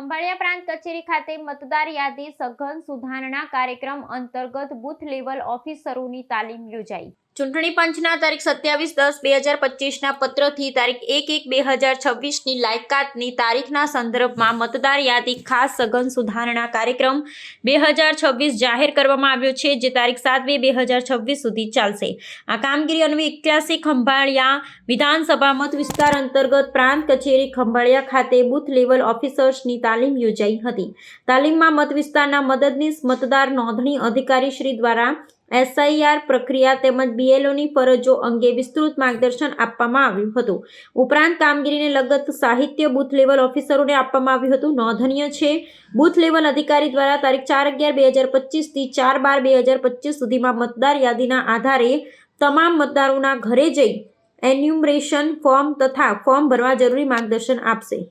ખંભાળિયા પ્રાંત કચેરી ખાતે મતદાર યાદી સઘન સુધારણા કાર્યક્રમ અંતર્ગત બૂથ લેવલ ઓફિસરોની તાલીમ યોજાઈ. ચૂંટણી પંચના તારીખ સત્યાવીસ દસ બે હજાર પચીસના પત્રથી તારીખ એક એક બે હજાર છવ્વીસની લાયકાતની તારીખના સંદર્ભમાં મતદાર યાદી ખાસ સઘન સુધારણા કાર્યક્રમ બે હજાર છવ્વીસ જાહેર કરવામાં આવ્યો છે, જે તારીખ સાત બે બે હજાર છવ્વીસ સુધી ચાલશે. આ કામગીરી અન્વયે એક્યાસી ખંભાળિયા વિધાનસભા મત વિસ્તાર અંતર્ગત પ્રાંત કચેરી ખંભાળિયા ખાતે બૂથ લેવલ ઓફિસર્સની તાલીમ યોજાઈ હતી. તાલીમમાં મત વિસ્તારના મદદનીશ મતદાર નોંધણી અધિકારી શ્રી દ્વારા એસઆઈઆર પ્રક્રિયા તેમજ બીએલઓની ફરજો અંગે વિસ્તૃત માર્ગદર્શન આપવામાં આવ્યું હતું. ઉપરાંત કામગીરીને લગત સાહિત્ય બૂથ લેવલ ઓફિસરોને આપવામાં આવ્યું હતું. નોંધનીય છે, બૂથ લેવલ અધિકારી દ્વારા તારીખ ચાર અગિયાર બે હજાર પચીસથી ચાર બાર બે હજાર પચીસ સુધીમાં મતદાર યાદીના આધારે તમામ મતદારોના ઘરે જઈ એન્યુમરેશન ફોર્મ તથા ફોર્મ ભરવા જરૂરી માર્ગદર્શન આપશે.